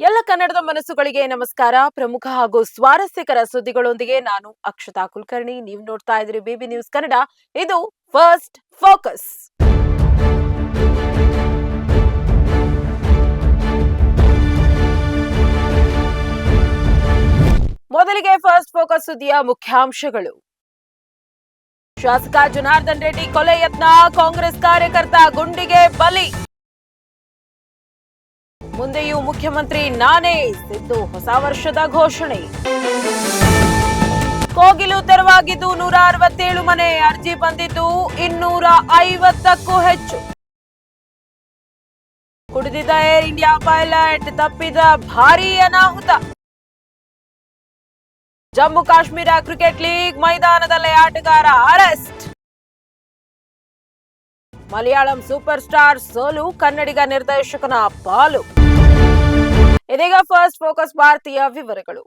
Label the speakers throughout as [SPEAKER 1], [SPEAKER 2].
[SPEAKER 1] ಎಲ್ಲ ಕನ್ನಡದ ಮನಸ್ಸುಗಳಿಗೆ ನಮಸ್ಕಾರ. ಪ್ರಮುಖ ಹಾಗೂ ಸ್ವಾರಸ್ಯಕರ ಸುದ್ದಿಗಳೊಂದಿಗೆ ನಾನು ಅಕ್ಷತಾ ಕುಲಕರ್ಣಿ. ನೀವು ನೋಡ್ತಾ ಇದ್ರಿ ಬಿಬಿ ನ್ಯೂಸ್ ಕನ್ನಡ. ಇದು ಫಸ್ಟ್ ಫೋಕಸ್. ಮೊದಲಿಗೆ ಫಸ್ಟ್ ಫೋಕಸ್ ಸುದ್ದಿಯ ಮುಖ್ಯಾಂಶಗಳು. ಶಾಸಕ ಜನಾರ್ದನ್ ರೆಡ್ಡಿ ಕೊಲೆ ಯತ್ನ. ಕಾಂಗ್ರೆಸ್ ಕಾರ್ಯಕರ್ತ ಗುಂಡಿಗೆ ಬಲಿ. ಮುಂದೆಯೂ ಮುಖ್ಯಮಂತ್ರಿ ನಾನೇ ಸಿದ್ದು, ಹೊಸ ವರ್ಷದ ಘೋಷಣೆ. ಕೋಗಿಲು ತೆರವಾಗಿದ್ದು ನೂರ ಅರವತ್ತೇಳು ಮನೆ ಅರ್ಜಿ ಬಂದಿದ್ದು ಇನ್ನೂರ ಐವತ್ತಕ್ಕೂ ಹೆಚ್ಚು. ಕುಡಿದಿದ್ದ ಏರ್ ಇಂಡಿಯಾ ಪೈಲಟ್ ತಪ್ಪಿದ ಭಾರೀ ಅನಾಹುತ. ಜಮ್ಮು ಕಾಶ್ಮೀರ ಕ್ರಿಕೆಟ್ ಲೀಗ್ ಮೈದಾನದಲ್ಲೇ ಆಟಗಾರ ಅರೆಸ್ಟ್. ಮಲಯಾಳಂ ಸೂಪರ್ ಸ್ಟಾರ್ ಸೋಲು, ಕನ್ನಡಿಗ ನಿರ್ದೇಶಕನ ಪಾಲು. ಇದೀಗ ಫಸ್ಟ್ ಫೋಕಸ್ ಭಾರತೀಯ ವಿವರಗಳು.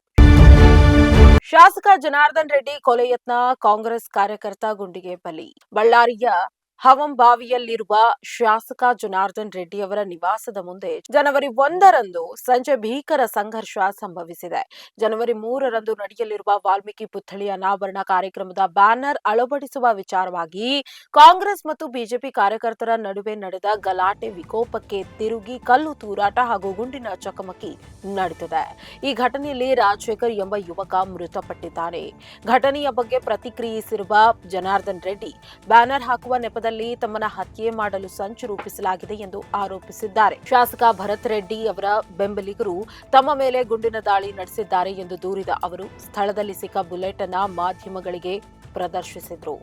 [SPEAKER 1] ಶಾಸಕ ಜನಾರ್ದನ್ ರೆಡ್ಡಿ ಕೊಲೆ ಯತ್ನ, ಕಾಂಗ್ರೆಸ್ ಕಾರ್ಯಕರ್ತ ಗುಂಡಿಗೆ ಬಲಿ. ಬಳ್ಳಾರಿಯ ಹವಂಬಾವಿಯಲ್ಲಿರುವ ಶಾಸಕ ಜನಾರ್ದನ್ ರೆಡ್ಡಿ ಅವರ ನಿವಾಸದ ಮುಂದೆ ಜನವರಿ ಒಂದರಂದು ಸಂಜೆ ಭೀಕರ ಸಂಘರ್ಷ ಸಂಭವಿಸಿದೆ. ಜನವರಿ ಮೂರರಂದು ನಡೆಯಲಿರುವ ವಾಲ್ಮೀಕಿ ಪುತ್ಥಳಿ ಅನಾವರಣ ಕಾರ್ಯಕ್ರಮದ ಬ್ಯಾನರ್ ಅಳವಡಿಸುವ ವಿಚಾರವಾಗಿ ಕಾಂಗ್ರೆಸ್ ಮತ್ತು ಬಿಜೆಪಿ ಕಾರ್ಯಕರ್ತರ ನಡುವೆ ನಡೆದ ಗಲಾಟೆ ವಿಕೋಪಕ್ಕೆ ತಿರುಗಿ ಕಲ್ಲು ತೂರಾಟ ಹಾಗೂ ಗುಂಡಿನ ಚಕಮಕಿ ನಡೆದಿದೆ. ಈ ಘಟನೆಯಲ್ಲಿ ರಾಜಶೇಖರ್ ಎಂಬ ಯುವಕ ಮೃತಪಟ್ಟಿದ್ದಾನೆ. ಘಟನೆಯ ಬಗ್ಗೆ ಪ್ರತಿಕ್ರಿಯಿಸಿರುವ ಜನಾರ್ದನ್ ರೆಡ್ಡಿ, ಬ್ಯಾನರ್ ಹಾಕುವ ನೆಪದಲ್ಲಿ ತಮ್ಮನ ಹತ್ಯೆ ಮಾಡಲು ಸಂಚು ರೂಪಿಸಲಾಗಿದೆ ಎಂದು ಆರೋಪಿಸಿದ್ದಾರೆ. ಶಾಸಕ ಭರತ್ ರೆಡ್ಡಿ ಅವರ ಬೆಂಬಲಿಗರು ತಮ್ಮ ಮೇಲೆ ಗುಂಡಿನ ದಾಳಿ ನಡೆಸಿದ್ದಾರೆ ಎಂದು ದೂರಿದ ಅವರು, ಸ್ಥಳದಲ್ಲಿ ಸಿಕ್ಕ ಬುಲೆಟ್ ಅನ್ನ ಮಾಧ್ಯಮಗಳಿಗೆ ಪ್ರದರ್ಶಿಸಿದ್ರು.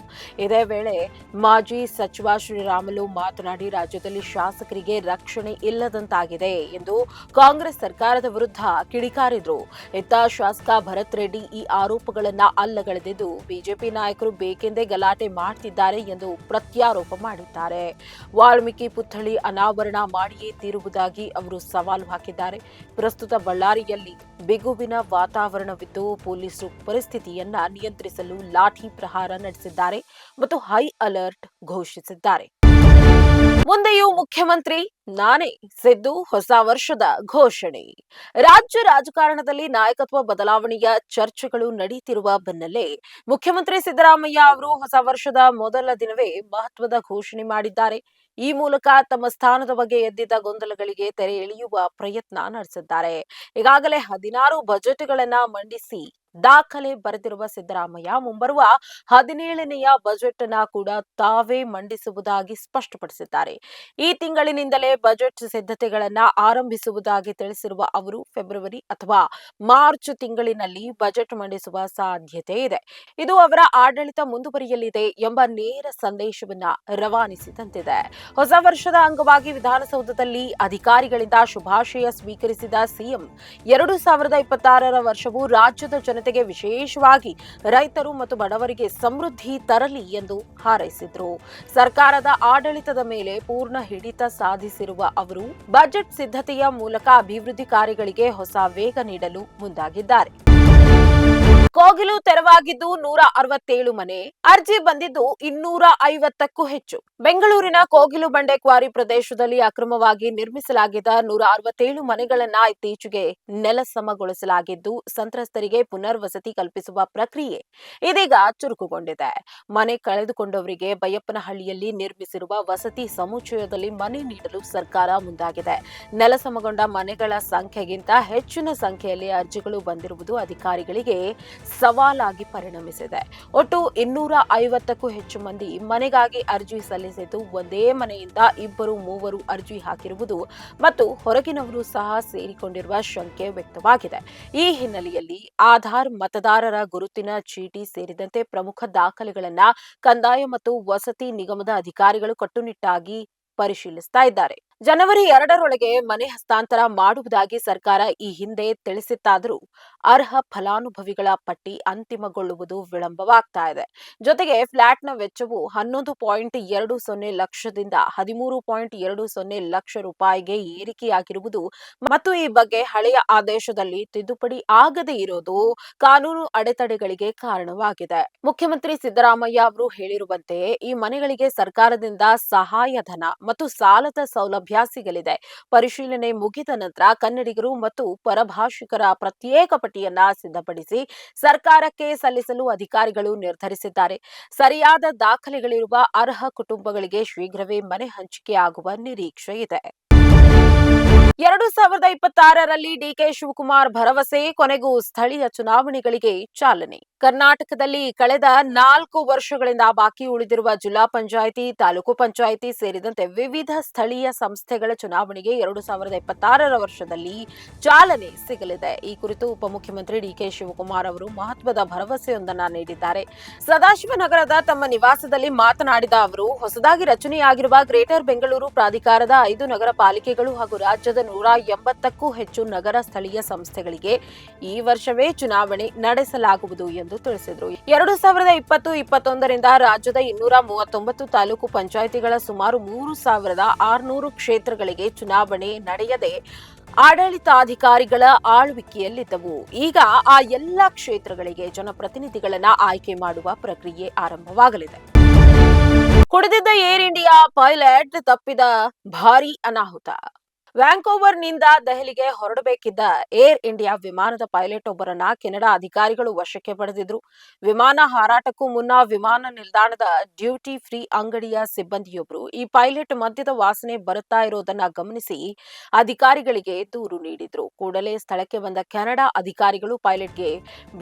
[SPEAKER 1] ಇದೇ ವೇಳೆ ಮಾಜಿ ಸಚಿವ ಶ್ರೀರಾಮುಲು ಮಾತನಾಡಿ, ರಾಜ್ಯದಲ್ಲಿ ಶಾಸಕರಿಗೆ ರಕ್ಷಣೆ ಇಲ್ಲದಂತಾಗಿದೆ ಎಂದು ಕಾಂಗ್ರೆಸ್ ಸರ್ಕಾರದ ವಿರುದ್ಧ ಕಿಡಿಕಾರಿದ್ರು. ಇತ್ತ ಶಾಸಕ ಭರತ್ ರೆಡ್ಡಿ ಈ ಆರೋಪಗಳನ್ನ ಅಲ್ಲಗಳೆದಿದ್ದು, ಬಿಜೆಪಿ ನಾಯಕರು ಬೇಕೆಂದೇ ಗಲಾಟೆ ಮಾಡ್ತಿದ್ದಾರೆ ಎಂದು ಪ್ರತ್ಯಾರೋಪ ಮಾಡಿದ್ದಾರೆ. ವಾಲ್ಮೀಕಿ ಪುತ್ಥಳಿ ಅನಾವರಣ ಮಾಡಿಯೇ ತೀರುವುದಾಗಿ ಅವರು ಸವಾಲು ಹಾಕಿದ್ದಾರೆ. ಪ್ರಸ್ತುತ ಬಳ್ಳಾರಿಯಲ್ಲಿ ಬಿಗುವಿನ ವಾತಾವರಣವಿದ್ದು, ಪೊಲೀಸರು ಪರಿಸ್ಥಿತಿಯನ್ನ ನಿಯಂತ್ರಿಸಲು ಲಾಠಿ ಪ್ರಹಾರ ನಡೆಸಿದ್ದಾರೆ ಮತ್ತು ಹೈ ಅಲರ್ಟ್ ಘೋಷಿಸಿದ್ದಾರೆ. ಮುಂದೆಯೂ ಮುಖ್ಯಮಂತ್ರಿ ನಾನೇ ಸಿದ್ದು ಹೊಸ ವರ್ಷದ ಘೋಷಣೆ. ರಾಜ್ಯ ರಾಜಕಾರಣದಲ್ಲಿ ನಾಯಕತ್ವ ಬದಲಾವಣೆಯ ಚರ್ಚೆಗಳು ನಡೆಯುತ್ತಿರುವ ಬೆನ್ನಲ್ಲೇ ಮುಖ್ಯಮಂತ್ರಿ ಸಿದ್ದರಾಮಯ್ಯ ಅವರು ಹೊಸ ವರ್ಷದ ಮೊದಲ ದಿನವೇ ಮಹತ್ವದ ಘೋಷಣೆ ಮಾಡಿದ್ದಾರೆ. ಈ ಮೂಲಕ ತಮ್ಮ ಸ್ಥಾನದ ಬಗ್ಗೆ ಎದ್ದಿದ್ದ ಗೊಂದಲಗಳಿಗೆ ತೆರೆ ಎಳೆಯುವ ಪ್ರಯತ್ನ ನಡೆಸಿದ್ದಾರೆ. ಈಗಾಗಲೇ ಹದಿನಾರು ಬಜೆಟ್ಗಳನ್ನ ಮಂಡಿಸಿ ದಾಖಲೆ ಬರೆದಿರುವ ಸಿದ್ದರಾಮಯ್ಯ, ಮುಂಬರುವ ಹದಿನೇಳನೆಯ ಬಜೆಟ್ನ ಕೂಡ ತಾವೇ ಮಂಡಿಸುವುದಾಗಿ ಸ್ಪಷ್ಟಪಡಿಸಿದ್ದಾರೆ. ಈ ತಿಂಗಳಿನಿಂದಲೇ ಬಜೆಟ್ ಸಿದ್ಧತೆಗಳನ್ನ ಆರಂಭಿಸುವುದಾಗಿ ತಿಳಿಸಿರುವ ಅವರು, ಫೆಬ್ರವರಿ ಅಥವಾ ಮಾರ್ಚ್ ತಿಂಗಳಿನಲ್ಲಿ ಬಜೆಟ್ ಮಂಡಿಸುವ ಸಾಧ್ಯತೆ ಇದೆ. ಇದು ಅವರ ಆಡಳಿತ ಮುಂದುವರಿಯಲಿದೆ ಎಂಬ ನೇರ ಸಂದೇಶವನ್ನ ರವಾನಿಸಿದಂತಿದೆ. ಹೊಸ ವರ್ಷದ ಅಂಗವಾಗಿ ವಿಧಾನಸೌಧದಲ್ಲಿ ಅಧಿಕಾರಿಗಳಿಂದ ಶುಭಾಶಯ ಸ್ವೀಕರಿಸಿದ ಸಿಎಂ, ಎರಡು ಸಾವಿರದ ಇಪ್ಪತ್ತಾರರ ವರ್ಷವು ರಾಜ್ಯದ ಜನತೆಗೆ ವಿಶೇಷವಾಗಿ ರೈತರು ಮತ್ತು ಬಡವರಿಗೆ ಸಮೃದ್ಧಿ ತರಲಿ ಎಂದು ಹಾರೈಸಿದ್ರು. ಸರ್ಕಾರದ ಆಡಳಿತದ ಮೇಲೆ ಪೂರ್ಣ ಹಿಡಿತ ಸಾಧಿಸಿರುವ ಅವರು ಬಜೆಟ್ ಸಿದ್ಧತೆಯ ಮೂಲಕ ಅಭಿವೃದ್ಧಿ ಕಾರ್ಯಗಳಿಗೆ ಹೊಸ ವೇಗ ನೀಡಲು ಮುಂದಾಗಿದ್ದಾರೆ. ಕೋಗಿಲು ತೆರವಾಗಿದ್ದು ನೂರ ಅರವತ್ತೇಳು ಮನೆ. ಅರ್ಜಿ ಬಂದಿದ್ದು ಇನ್ನೂರ ಐವತ್ತಕ್ಕೂ ಹೆಚ್ಚು. ಬೆಂಗಳೂರಿನ ಕೋಗಿಲು ಬಂಡೆ ಕ್ವಾರಿ ಪ್ರದೇಶದಲ್ಲಿ ಅಕ್ರಮವಾಗಿ ನಿರ್ಮಿಸಲಾಗಿದ್ದ ನೂರ ಅರವತ್ತೇಳು ಮನೆಗಳನ್ನ ಇತ್ತೀಚೆಗೆ ನೆಲಸಮಗೊಳಿಸಲಾಗಿದ್ದು, ಸಂತ್ರಸ್ತರಿಗೆ ಪುನರ್ವಸತಿ ಕಲ್ಪಿಸುವ ಪ್ರಕ್ರಿಯೆ ಇದೀಗ ಚುರುಕುಗೊಂಡಿದೆ. ಮನೆ ಕಳೆದುಕೊಂಡವರಿಗೆ ಬೈಯಪ್ಪನಹಳ್ಳಿಯಲ್ಲಿ ನಿರ್ಮಿಸಿರುವ ವಸತಿ ಸಮುಚ್ಚಯದಲ್ಲಿ ಮನೆ ನೀಡಲು ಸರ್ಕಾರ ಮುಂದಾಗಿದೆ. ನೆಲಸಮಗೊಂಡ ಮನೆಗಳ ಸಂಖ್ಯೆಗಿಂತ ಹೆಚ್ಚಿನ ಸಂಖ್ಯೆಯಲ್ಲಿ ಅರ್ಜಿಗಳು ಬಂದಿರುವುದು ಅಧಿಕಾರಿಗಳಿಗೆ ಸವಾಲಾಗಿ ಪರಿಣಮಿಸಿದೆ. ಒಟ್ಟು ಇನ್ನೂರ ಐವತ್ತಕ್ಕೂ ಹೆಚ್ಚು ಮಂದಿ ಮನೆಗಾಗಿ ಅರ್ಜಿ ಸಲ್ಲಿಸಿದ್ದು ಒಂದೇ ಮನೆಯಿಂದ ಇಬ್ಬರು ಮೂವರು ಅರ್ಜಿ ಹಾಕಿರುವುದು ಮತ್ತು ಹೊರಗಿನವರು ಸಹ ಸೇರಿಕೊಂಡಿರುವ ಶಂಕೆ ವ್ಯಕ್ತವಾಗಿದೆ. ಈ ಹಿನ್ನೆಲೆಯಲ್ಲಿ ಆಧಾರ್ ಮತದಾರರ ಗುರುತಿನ ಚೀಟಿ ಸೇರಿದಂತೆ ಪ್ರಮುಖ ದಾಖಲೆಗಳನ್ನ ಕಂದಾಯ ಮತ್ತು ವಸತಿ ನಿಗಮದ ಅಧಿಕಾರಿಗಳು ಕಟ್ಟುನಿಟ್ಟಾಗಿ ಪರಿಶೀಲಿಸ್ತಾ ಇದ್ದಾರೆ. ಜನವರಿ ಎರಡರೊಳಗೆ ಮನೆ ಹಸ್ತಾಂತರ ಮಾಡುವುದಾಗಿ ಸರ್ಕಾರ ಈ ಹಿಂದೆ ತಿಳಿಸಿತ್ತಾದರೂ ಅರ್ಹ ಫಲಾನುಭವಿಗಳ ಪಟ್ಟಿ ಅಂತಿಮಗೊಳ್ಳುವುದು ವಿಳಂಬವಾಗ್ತಾ ಇದೆ. ಜೊತೆಗೆ ಫ್ಲಾಟ್ನ ವೆಚ್ಚವು ಹನ್ನೊಂದು ಪಾಯಿಂಟ್ ಎರಡು ಸೊನ್ನೆ ಲಕ್ಷದಿಂದ ಹದಿಮೂರು ಪಾಯಿಂಟ್ ಎರಡು ಸೊನ್ನೆ ಲಕ್ಷ ರೂಪಾಯಿಗೆ ಏರಿಕೆಯಾಗಿರುವುದು ಮತ್ತು ಈ ಬಗ್ಗೆ ಹಳೆಯ ಆದೇಶದಲ್ಲಿ ತಿದ್ದುಪಡಿ ಆಗದೇ ಇರೋದು ಕಾನೂನು ಅಡೆತಡೆಗಳಿಗೆ ಕಾರಣವಾಗಿದೆ. ಮುಖ್ಯಮಂತ್ರಿ ಸಿದ್ದರಾಮಯ್ಯ ಅವರು ಹೇಳಿರುವಂತೆ ಈ ಮನೆಗಳಿಗೆ ಸರ್ಕಾರದಿಂದ ಸಹಾಯಧನ ಮತ್ತು ಸಾಲದ ಸೌಲಭ್ಯ ಸೌಲಭ್ಯ ಸಿಗಲಿದೆ ಪರಿಶೀಲನೆ ಮುಗಿದ ನಂತರ ಕನ್ನಡಿಗರು ಮತ್ತು ಪರಭಾಷಿಕರ ಪ್ರತ್ಯೇಕ ಪಟ್ಟಿಯನ್ನ ಸಿದ್ಧಪಡಿಸಿ ಸರ್ಕಾರಕ್ಕೆ ಸಲ್ಲಿಸಲು ಅಧಿಕಾರಿಗಳು ನಿರ್ಧರಿಸಿದ್ದಾರೆ. ಸರಿಯಾದ ದಾಖಲೆಗಳಿರುವ ಅರ್ಹ ಕುಟುಂಬಗಳಿಗೆ ಶೀಘ್ರವೇ ಮನೆ ಹಂಚಿಕೆ ಆಗುವ ನಿರೀಕ್ಷೆ ಇದೆ. ಎರಡು ಸಾವಿರದ ಇಪ್ಪತ್ತಾರರಲ್ಲಿ ಡಿಕೆ ಶಿವಕುಮಾರ್ ಭರವಸೆ, ಕೊನೆಗೂ ಸ್ಥಳೀಯ ಚುನಾವಣೆಗಳಿಗೆ ಚಾಲನೆ. ಕರ್ನಾಟಕದಲ್ಲಿ ಕಳೆದ ನಾಲ್ಕು ವರ್ಷಗಳಿಂದ ಬಾಕಿ ಉಳಿದಿರುವ ಜಿಲ್ಲಾ ಪಂಚಾಯಿತಿ, ತಾಲೂಕು ಪಂಚಾಯಿತಿ ಸೇರಿದಂತೆ ವಿವಿಧ ಸ್ಥಳೀಯ ಸಂಸ್ಥೆಗಳ ಚುನಾವಣೆಗೆ ಎರಡು ಸಾವಿರದ ಇಪ್ಪತ್ತಾರರ ವರ್ಷದಲ್ಲಿ ಚಾಲನೆ ಸಿಗಲಿದೆ. ಈ ಕುರಿತು ಉಪಮುಖ್ಯಮಂತ್ರಿ ಡಿಕೆ ಶಿವಕುಮಾರ್ ಅವರು ಮಹತ್ವದ ಭರವಸೆಯೊಂದನ್ನು ನೀಡಿದ್ದಾರೆ. ಸದಾಶಿವನಗರದ ತಮ್ಮ ನಿವಾಸದಲ್ಲಿ ಮಾತನಾಡಿದ ಅವರು, ಹೊಸದಾಗಿ ರಚನೆಯಾಗಿರುವ ಗ್ರೇಟರ್ ಬೆಂಗಳೂರು ಪ್ರಾಧಿಕಾರದ ಐದು ನಗರ ಪಾಲಿಕೆಗಳು ಹಾಗೂ ರಾಜ್ಯದ ನೂರ ಎಂಬತ್ತಕ್ಕೂ ಹೆಚ್ಚು ನಗರ ಸ್ಥಳೀಯ ಸಂಸ್ಥೆಗಳಿಗೆ ಈ ವರ್ಷವೇ ಚುನಾವಣೆ ನಡೆಸಲಾಗುವುದು ಎಂದು ತಿಳಿಸಿದರು. ಎರಡು ಸಾವಿರದ ಇಪ್ಪತ್ತು, ಇಪ್ಪತ್ತೊಂದರಿಂದ ರಾಜ್ಯದ ಇನ್ನೂರ ಮೂವತ್ತೊಂಬತ್ತು ತಾಲೂಕು ಪಂಚಾಯಿತಿಗಳ ಸುಮಾರು ಮೂರು ಸಾವಿರದ ಆರುನೂರು ಕ್ಷೇತ್ರಗಳಿಗೆ ಚುನಾವಣೆ ನಡೆಯದೆ ಆಡಳಿತಾಧಿಕಾರಿಗಳ ಆಳ್ವಿಕೆಯಲ್ಲಿದ್ದವು. ಈಗ ಆ ಎಲ್ಲ ಕ್ಷೇತ್ರಗಳಿಗೆ ಜನಪ್ರತಿನಿಧಿಗಳನ್ನ ಆಯ್ಕೆ ಮಾಡುವ ಪ್ರಕ್ರಿಯೆ ಆರಂಭವಾಗಲಿದೆ. ಕುಡಿದಿದ್ದ ಏರ್ ಇಂಡಿಯಾ ಪೈಲಟ್ ತಪ್ಪಿದ ಭಾರಿ ಅನಾಹುತ. ವ್ಯಾಂಕೋವರ್ನಿಂದ ದೆಹಲಿಗೆ ಹೊರಡಬೇಕಿದ್ದ ಏರ್ ಇಂಡಿಯಾ ವಿಮಾನದ ಪೈಲಟ್ ಒಬ್ಬರನ್ನ ಕೆನಡಾ ಅಧಿಕಾರಿಗಳು ವಶಕ್ಕೆ ಪಡೆದಿದ್ರು. ವಿಮಾನ ಹಾರಾಟಕ್ಕೂ ಮುನ್ನ ವಿಮಾನ ನಿಲ್ದಾಣದ ಡ್ಯೂಟಿ ಫ್ರೀ ಅಂಗಡಿಯ ಸಿಬ್ಬಂದಿಯೊಬ್ಬರು ಈ ಪೈಲಟ್ ಮದ್ಯದ ವಾಸನೆ ಬರುತ್ತಾ ಇರೋದನ್ನ ಗಮನಿಸಿ ಅಧಿಕಾರಿಗಳಿಗೆ ದೂರು ನೀಡಿದ್ರು. ಕೂಡಲೇ ಸ್ಥಳಕ್ಕೆ ಬಂದ ಕೆನಡಾ ಅಧಿಕಾರಿಗಳು ಪೈಲಟ್ಗೆ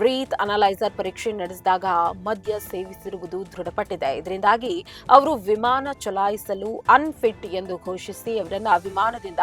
[SPEAKER 1] ಬ್ರೀತ್ ಅನಲೈಸರ್ ಪರೀಕ್ಷೆ ನಡೆಸಿದಾಗ ಮದ್ಯ ಸೇವಿಸಿರುವುದು ದೃಢಪಟ್ಟಿದೆ. ಇದರಿಂದಾಗಿ ಅವರು ವಿಮಾನ ಚಲಾಯಿಸಲು ಅನ್ಫಿಟ್ ಎಂದು ಘೋಷಿಸಿ ಅವರನ್ನ ವಿಮಾನದಿಂದ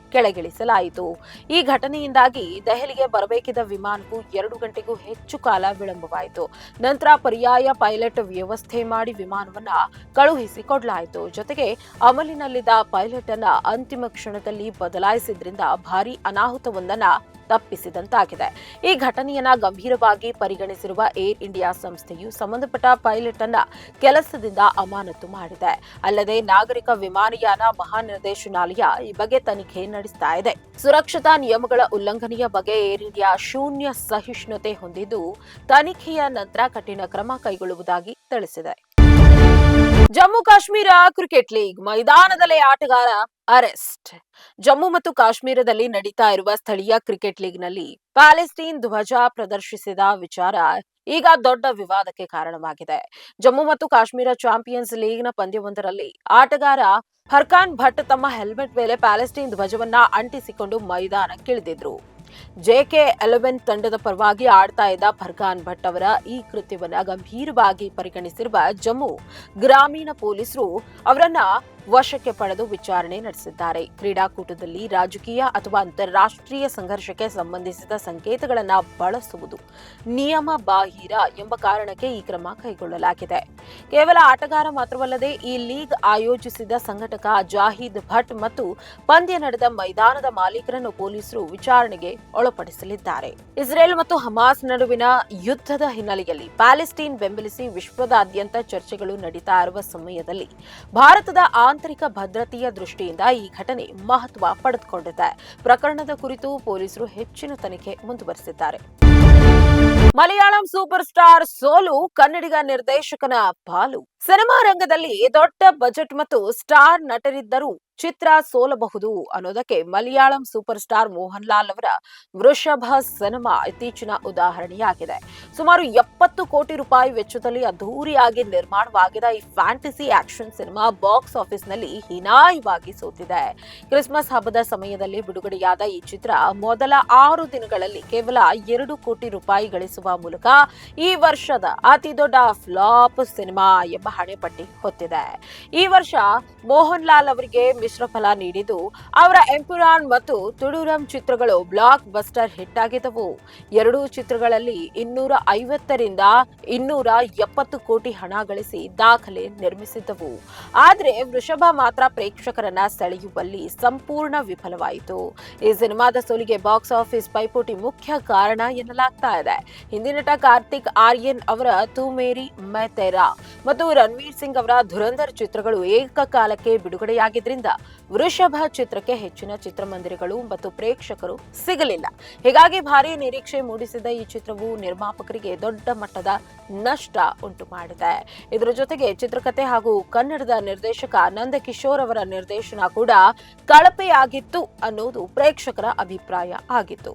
[SPEAKER 1] ಕೆಳಗಿಳಿಸಲಾಯಿತು. ಈ ಘಟನೆಯಿಂದಾಗಿ ದೆಹಲಿಗೆ ಬರಬೇಕಿದ್ದ ವಿಮಾನವು ಎರಡು ಗಂಟೆಗೂ ಹೆಚ್ಚು ಕಾಲ ವಿಳಂಬವಾಯಿತು. ನಂತರ ಪರ್ಯಾಯ ಪೈಲಟ್ ವ್ಯವಸ್ಥೆ ಮಾಡಿ ವಿಮಾನವನ್ನ ಕಳುಹಿಸಿ ಕೊಡಲಾಯಿತು. ಜೊತೆಗೆ ಅಮಲಿನಲ್ಲಿದ್ದ ಪೈಲಟ್ ಅನ್ನ ಅಂತಿಮ ಕ್ಷಣದಲ್ಲಿ ಬದಲಾಯಿಸಿದ್ರಿಂದ ಭಾರಿ ಅನಾಹುತವೊಂದನ್ನ ತಪ್ಪಿಸಿದಂತಾಗಿದೆ. ಈ ಘಟನೆಯನ್ನ ಗಂಭೀರವಾಗಿ ಪರಿಗಣಿಸಿರುವ ಏರ್ ಇಂಡಿಯಾ ಸಂಸ್ಥೆಯು ಸಂಬಂಧಪಟ್ಟ ಪೈಲಟ್ ಅನ್ನ ಕೆಲಸದಿಂದ ಅಮಾನತು ಮಾಡಿದೆ. ಅಲ್ಲದೆ ನಾಗರಿಕ ವಿಮಾನಯಾನ ಮಹಾನಿರ್ದೇಶನಾಲಯ ಈ ಬಗ್ಗೆ ತನಿಖೆ ನಡೆಸ್ತಾ ಇದೆ. ಸುರಕ್ಷತಾ ನಿಯಮಗಳ ಉಲ್ಲಂಘನೆಯ ಬಗ್ಗೆ ಏರ್ ಇಂಡಿಯಾ ಶೂನ್ಯ ಸಹಿಷ್ಣುತೆ ಹೊಂದಿದ್ದು, ತನಿಖೆಯ ನಂತರ ಕಠಿಣ ಕ್ರಮ ಕೈಗೊಳ್ಳುವುದಾಗಿ ತಿಳಿಸಿದೆ. ಜಮ್ಮು ಕಾಶ್ಮೀರ ಕ್ರಿಕೆಟ್ ಲೀಗ್ ಮೈದಾನದಲ್ಲೇ ಆಟಗಾರ ಅರೆಸ್ಟ್. ಜಮ್ಮು ಮತ್ತು ಕಾಶ್ಮೀರದಲ್ಲಿ ನಡೀತಾ ಇರುವ ಸ್ಥಳೀಯ ಕ್ರಿಕೆಟ್ ಲೀಗ್ನಲ್ಲಿ ಪ್ಯಾಲೆಸ್ಟೀನ್ ಧ್ವಜ ಪ್ರದರ್ಶಿಸಿದ ವಿಚಾರ ಈಗ ದೊಡ್ಡ ವಿವಾದಕ್ಕೆ ಕಾರಣವಾಗಿದೆ. ಜಮ್ಮು ಮತ್ತು ಕಾಶ್ಮೀರ ಚಾಂಪಿಯನ್ಸ್ ಲೀಗ್ನ ಪಂದ್ಯವೊಂದರಲ್ಲಿ ಆಟಗಾರ ಫರ್ಖಾನ್ ಭಟ್ ತಮ್ಮ ಹೆಲ್ಮೆಟ್ ಮೇಲೆ ಪ್ಯಾಲೆಸ್ಟೀನ್ ಧ್ವಜವನ್ನ ಅಂಟಿಸಿಕೊಂಡು ಮೈದಾನಕ್ಕಿಳಿದಿದ್ರು. ಜೆಕೆ ಎಲೆವೆನ್ ತಂಡದ ಪರವಾಗಿ ಆಡ್ತಾ ಇದ್ದ ಫರ್ಖಾನ್ ಭಟ್ ಅವರ ಈ ಕೃತ್ಯವನ್ನ ಗಂಭೀರವಾಗಿ ಪರಿಗಣಿಸಿರುವ ಜಮ್ಮು ಗ್ರಾಮೀಣ ಪೊಲೀಸರು ಅವರನ್ನ ವಶಕ್ಕೆ ಪಡೆದು ವಿಚಾರಣೆ ನಡೆಸಿದ್ದಾರೆ. ಕ್ರೀಡಾಕೂಟದಲ್ಲಿ ರಾಜಕೀಯ ಅಥವಾ ಅಂತಾರಾಷ್ಟ್ರೀಯ ಸಂಘರ್ಷಕ್ಕೆ ಸಂಬಂಧಿಸಿದ ಸಂಕೇತಗಳನ್ನು ಬಳಸುವುದು ನಿಯಮ ಬಾಹಿರ ಎಂಬ ಕಾರಣಕ್ಕೆ ಈ ಕ್ರಮ ಕೈಗೊಳ್ಳಲಾಗಿದೆ. ಕೇವಲ ಆಟಗಾರ ಮಾತ್ರವಲ್ಲದೆ ಈ ಲೀಗ್ ಆಯೋಜಿಸಿದ ಸಂಘಟಕ ಜಾಹೀದ್ ಭಟ್ ಮತ್ತು ಪಂದ್ಯ ನಡೆದ ಮೈದಾನದ ಮಾಲೀಕರನ್ನು ಪೊಲೀಸರು ವಿಚಾರಣೆಗೆ ಒಳಪಡಿಸಲಿದ್ದಾರೆ. ಇಸ್ರೇಲ್ ಮತ್ತು ಹಮಾಸ್ ನಡುವಿನ ಯುದ್ಧದ ಹಿನ್ನೆಲೆಯಲ್ಲಿ ಪ್ಯಾಲೆಸ್ಟೀನ್ ಬೆಂಬಲಿಸಿ ವಿಶ್ವದಾದ್ಯಂತ ಚರ್ಚೆಗಳು ನಡೀತಾ ಇರುವ ಸಮಯದಲ್ಲಿ ಭಾರತದ ಆಂತರಿಕ ಭದ್ರತೆಯ ದೃಷ್ಟಿಯಿಂದ ಈ ಘಟನೆ ಮಹತ್ವ ಪಡೆದುಕೊಂಡಿದೆ. ಪ್ರಕರಣದ ಕುರಿತು ಪೊಲೀಸರು ಹೆಚ್ಚಿನ ತನಿಖೆ ಮುಂದುವರೆಸಿದ್ದಾರೆ. ಮಲಯಾಳಂ ಸೂಪರ್ ಸ್ಟಾರ್ ಸೋಲು ಕನ್ನಡಿಗ ನಿರ್ದೇಶಕನ ಪಾಲು. ಸಿನಿಮಾ ರಂಗದಲ್ಲಿ ದೊಡ್ಡ ಬಜೆಟ್ ಮತ್ತು ಸ್ಟಾರ್ ನಟರಿದ್ದರೂ. ಚಿತ್ರ ಸೋಲಬಹುದು ಅನ್ನೋದಕ್ಕೆ ಮಲಯಾಳಂ ಸೂಪರ್ ಸ್ಟಾರ್ ಮೋಹನ್ ಲಾಲ್ ಅವರ ವೃಷಭ ಸಿನಿಮಾ ಇತ್ತೀಚಿನ ಉದಾಹರಣೆಯಾಗಿದೆ. ಸುಮಾರು ಎಪ್ಪತ್ತು ಕೋಟಿ ರೂಪಾಯಿ ವೆಚ್ಚದಲ್ಲಿ ಅದ್ಧೂರಿಯಾಗಿ ನಿರ್ಮಾಣವಾಗಿದ್ದ ಈ ಫ್ಯಾಂಟಸಿ ಆಕ್ಷನ್ ಸಿನಿಮಾ ಬಾಕ್ಸ್ ಆಫೀಸ್ನಲ್ಲಿ ಹೀನಾಯವಾಗಿ ಸೋತಿದೆ. ಕ್ರಿಸ್ಮಸ್ ಹಬ್ಬದ ಸಮಯದಲ್ಲಿ ಬಿಡುಗಡೆಯಾದ ಈ ಚಿತ್ರ ಮೊದಲ ಆರು ದಿನಗಳಲ್ಲಿ ಕೇವಲ ಎರಡು ಕೋಟಿ ರೂಪಾಯಿ ಗಳಿಸುವ ಮೂಲಕ ಈ ವರ್ಷದ ಅತಿ ದೊಡ್ಡ ಫ್ಲಾಪ್ ಸಿನಿಮಾ ಎಂಬ ಹಣೆಪಟ್ಟಿ ಹೊತ್ತಿದೆ. ಈ ವರ್ಷ ಮೋಹನ್ ಲಾಲ್ ಅವರಿಗೆ ಮಿಶ್ರ ಫಲ ನೀಡಿದ್ದು, ಅವರ ಎಂಪುರಾನ್ ಮತ್ತು ತುಡುರಂ ಚಿತ್ರಗಳು ಬ್ಲಾಕ್ ಬಸ್ಟರ್ ಹಿಟ್ ಆಗಿದ್ದವು ಎರಡೂ ಚಿತ್ರಗಳಲ್ಲಿ ಇನ್ನೂರ ಐವತ್ತರಿಂದ ಇನ್ನೂರ ಎಪ್ಪತ್ತು ಕೋಟಿ ಹಣ ಗಳಿಸಿ ದಾಖಲೆ ನಿರ್ಮಿಸಿದ್ದವು. ಆದರೆ ವೃಷಭ ಮಾತ್ರ ಪ್ರೇಕ್ಷಕರನ್ನ ಸೆಳೆಯುವಲ್ಲಿ ಸಂಪೂರ್ಣ ವಿಫಲವಾಯಿತು. ಈ ಸಿನಿಮಾದ ಸೋಲಿಗೆ ಬಾಕ್ಸ್ ಆಫೀಸ್ ಪೈಪೋಟಿ ಮುಖ್ಯ ಕಾರಣ ಎನ್ನಲಾಗ್ತಾ ಇದೆ. ಹಿಂದಿ ನಟ ಕಾರ್ತಿಕ್ ಆರ್ಯನ್ ಅವರ ತೂ ಮೇರಿ ಮೆ ತೆರಾ ಮತ್ತು ರಣವೀರ್ ಸಿಂಗ್ ಅವರ ಧುರಂಧರ್ ಚಿತ್ರಗಳು ಏಕಕಾಲಕ್ಕೆ ಬಿಡುಗಡೆಯಾಗಿದ್ರಿಂದ ವೃಷಭ ಚಿತ್ರಕ್ಕೆ ಹೆಚ್ಚಿನ ಚಿತ್ರಮಂದಿರಗಳು ಮತ್ತು ಪ್ರೇಕ್ಷಕರು ಸಿಗಲಿಲ್ಲ. ಹೀಗಾಗಿ ಭಾರಿ ನಿರೀಕ್ಷೆ ಮೂಡಿಸಿದ ಈ ಚಿತ್ರವು ನಿರ್ಮಾಪಕರಿಗೆ ದೊಡ್ಡ ಮಟ್ಟದ ನಷ್ಟ ಉಂಟು ಮಾಡಿದೆ. ಇದರ ಜೊತೆಗೆ ಚಿತ್ರಕಥೆ ಹಾಗೂ ಕನ್ನಡದ ನಿರ್ದೇಶಕ ನಂದಕಿಶೋರ್ ಅವರ ನಿರ್ದೇಶನ ಕೂಡ ಕಳಪೆಯಾಗಿತ್ತು ಅನ್ನೋದು ಪ್ರೇಕ್ಷಕರ ಅಭಿಪ್ರಾಯ ಆಗಿತ್ತು.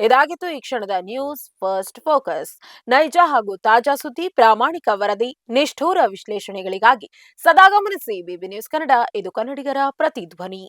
[SPEAKER 1] ಇದಾಗಿತ್ತು ಈ ಕ್ಷಣದ ನ್ಯೂಸ್ ಫಸ್ಟ್ ಫೋಕಸ್. ನೈಜ ಹಾಗೂ ತಾಜಾ ಸುದ್ದಿ, ಪ್ರಾಮಾಣಿಕ ವರದಿ, ನಿಷ್ಠೂರ ವಿಶ್ಲೇಷಣೆಗಳಿಗಾಗಿ ಸದಾ ಗಮನಿಸಿ ಬಿಬಿ ನ್ಯೂಸ್ ಕನ್ನಡ. ಇದು ಕನ್ನಡಿಗರ प्रतिध्वनि।